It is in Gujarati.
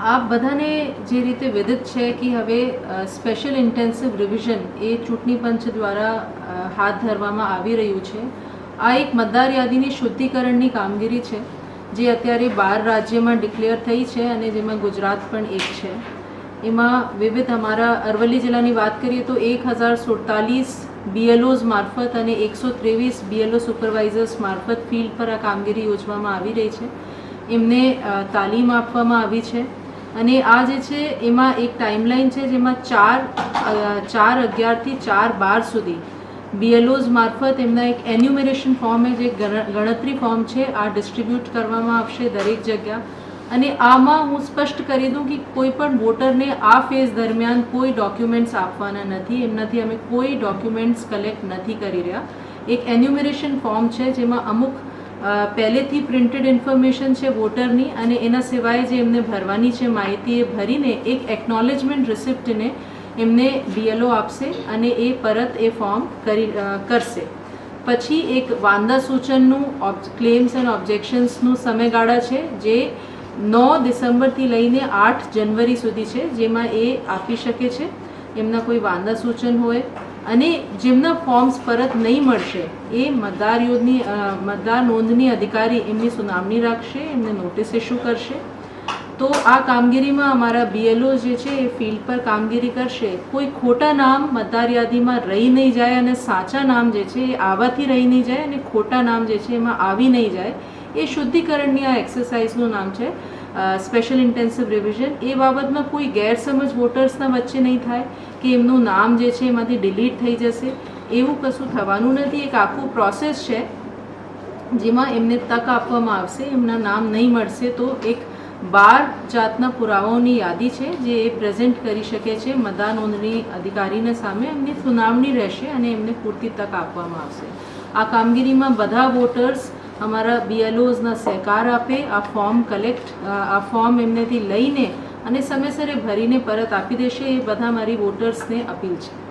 આપ બધાને જે રીતે વિદિત છે કે હવે સ્પેશિયલ ઇન્ટેન્સિવ રિવિઝન એ ચૂંટણી પંચ દ્વારા હાથ ધરવામાં આવી રહ્યું છે. આ એક મતદાર યાદીની શુદ્ધિકરણની કામગીરી છે, જે અત્યારે બાર રાજ્યમાં ડિક્લેર થઈ છે અને જેમાં ગુજરાત પણ એક છે. એમાં વિવિધ અમારા અરવલ્લી જિલ્લાની વાત કરીએ તો એક હજાર સુડતાલીસ બીએલઓઝ મારફત અને એકસો ત્રેવીસ બીએલઓ સુપરવાઇઝર્સ મારફત ફિલ્ડ પર આ કામગીરી યોજવામાં આવી રહી છે. એમને તાલીમ આપવામાં આવી છે. અને આ જે છે, એમાં એક ટાઈમલાઈન છે જેમાં ચાર ચાર અગિયારથી ચાર બાર સુધી બીએલઓઝ મારફત એમના એક એન્યુમેરેશન ફોર્મ જે ગણ- ગણતરી ફોર્મ છે, આ ડિસ્ટ્રીબ્યુટ કરવામાં આવશે દરેક જગ્યા. અને આમાં હું સ્પષ્ટ કરી દઉં કે કોઈ પણ વોટરને આ ફેઝ દરમિયાન કોઈ ડોક્યુમેન્ટ્સ આપવાના નથી, એમનાથી અમે કોઈ ડોક્યુમેન્ટ્સ કલેક્ટ નથી કરી રહ્યા. એક એન્યુમેરેશન ફોર્મ છે જેમાં અમુક પહેલેથી પ્રિન્ટેડ ઇન્ફોર્મેશન છે વોટરની અને એના સિવાય જે એમને ભરવાની છે માહિતી એ ભરીને એક એકનોલેજમેન્ટ રિસિપ્ટને એમને બીએલઓ આપશે અને એ પરત એ ફોર્મ કરી કરશે. પછી એક વાંદા સૂચનનું ક્લેમ્સ એન્ડ ઓબ્જેક્શન્સનું સમયગાળા છે જે નવ ડિસેમ્બરથી લઈને આઠ જનવરી સુધી છે જેમાં એ આપી શકે છે. એમના કોઈ વાંદા સૂચન હોય અને જેમના ફોર્મ્સ પરત નહીં મળશે, એ મતદાર યોજની મતદાર નોંધની અધિકારી એમની સુનાવણી રાખશે, એમને નોટિસ ઇસ્યુ કરશે. તો આ કામગીરીમાં અમારા બીએલઓ જે છે એ ફિલ્ડ પર કામગીરી કરશે. કોઈ ખોટા નામ મતદાર યાદીમાં રહી નહીં જાય અને સાચા નામ જે છે એ આવાથી રહી નહીં જાય અને ખોટા નામ જે છે એમાં આવી નહીં જાય, એ શુદ્ધિકરણની આ એક્સરસાઇઝનું નામ છે સ્પેશિયલ ઇન્ટેન્સિવ રિવિઝન એ બાબતમાં કોઈ ગેરસમજ વોટર્સના વચ્ચે નહીં થાય. કે એમનું નામ જે છે એમાંથી ડિલીટ થઈ જશે, એવું કશું થવાનું નથી. એક આખું પ્રોસેસ છે જેમાં એમને તક આપવામાં આવશે, એમના નામ નહીં મળશે તો એક બાર જાતના પુરાવાઓની યાદી છે જે એ પ્રેઝન્ટ કરી શકે છે. મતદાર નોંધણી અધિકારીને સામે એમની સુનાવણી રહેશે અને એમને પૂરતી તક આપવામાં આવશે. આ કામગીરીમાં બધા વોટર્સ અમારા બીએલઓઝના સહકાર આપે, આ ફોર્મ કલેક્ટ આ ફોર્મ એમનેથી લઈને અને સમયસરે ભરીને પરત આપી દેશે એ બધા મારી વોટર્સને અપીલ છે.